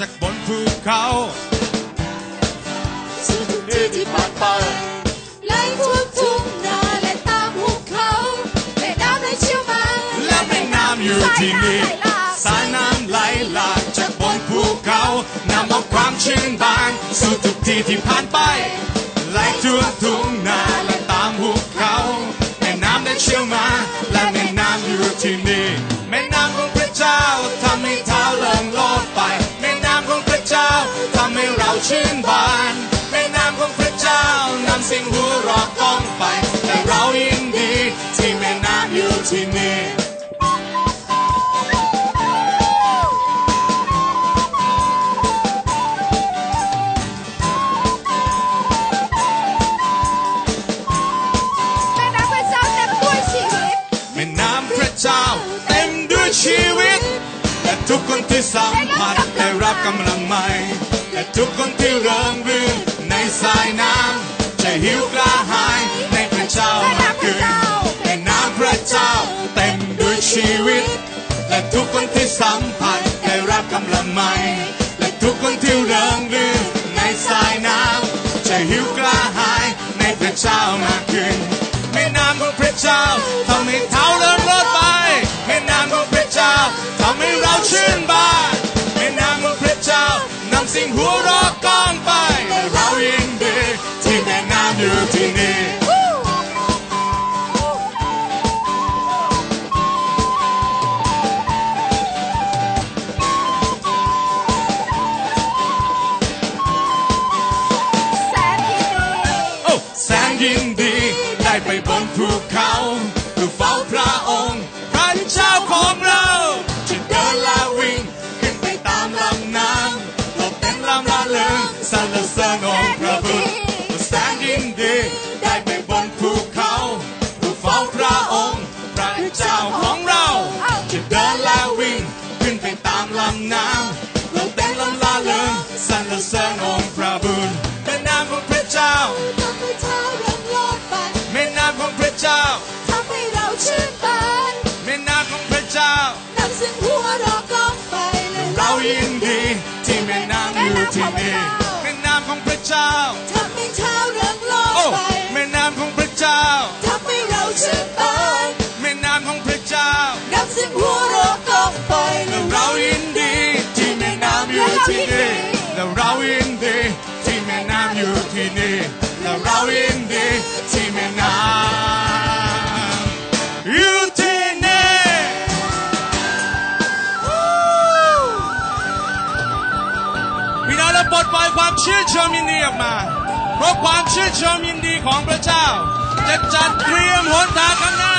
จากบนภูเขาสู่ทุกที่ที่ผ่านไปไล่ทุกทุ่งนาและตามหุบเขาแม่น้ำได้เชี่ยวมาและแม่น้ำอยู่ที่นี่สายน้ำไหลหลากจากบนภูเขานำเอาความชื่นบานสู่ทุกที่ที่ผ่านไปไหลทั่วทุ่ง สิ่งหัวเรอกก้องไปและเรายินดีที่แม่น้ำอยู่ที่นี่แม่น้ำพระเจ้าเต็มด้วยชีวิตแม่น้ำพระเจ้าเต็มด้วยชีวิต และทุกคนที่สัมผัสได้รับกำลังใหม่ และทุกคนที่เริงรื่นในสายน้ำจะ หิวกระหายในพระเจ้ามากขึ้นแม่น้ำพระเจ้าเต็มด้วยชีวิต และทุกคนที่สัมผัสได้รับกำลังใหม่ และทุกคนที่เริงรื่นในสายน้ำจะหิวกระหายในพระเจ้ามากขึ้นแม่น้ำของพระเจ้าทำให้เท้าเริ่มรอดไปแม่น้ำของพระเจ้าทำให้เราชื่นบาน ได้ไปบนภูเขาเพื่อเฝ้าพระองค์พระเจ้าของเราจะเดินและวิ่งขึ้นไปตามลำน้ำหลบเต้นลำละเลิงสรรเสริญองค์พระบุตรแสนยินดีได้ไปบนภูเขาเพื่อเฝ้าพระองค์พระเจ้าของเราจะเดินและวิ่งขึ้นไปตามลำน้ำหลบเต้นลำละเลิงสรรเสริญองค์ ที่นี่แม่น้ำของพระเจ้าทำให้เท้าเริ่มโลดโอ้ไปแม่น้ำของพระเจ้าทำให้เราชื่นบานแม่น้ำของพระเจ้านำสิ่งหัวเราะกองไปและเรายินดีที่แม่น้ำอยู่ที่นี่และเรายินดีที่แม่น้ำอยู่ที่นี่และเรายินดีที่แม่น้ำ ปลดปล่อยความชื่นชมยินดีออกมา เพราะความชื่นชมยินดีของพระเจ้า จะจัดเตรียมหนทางข้างหน้า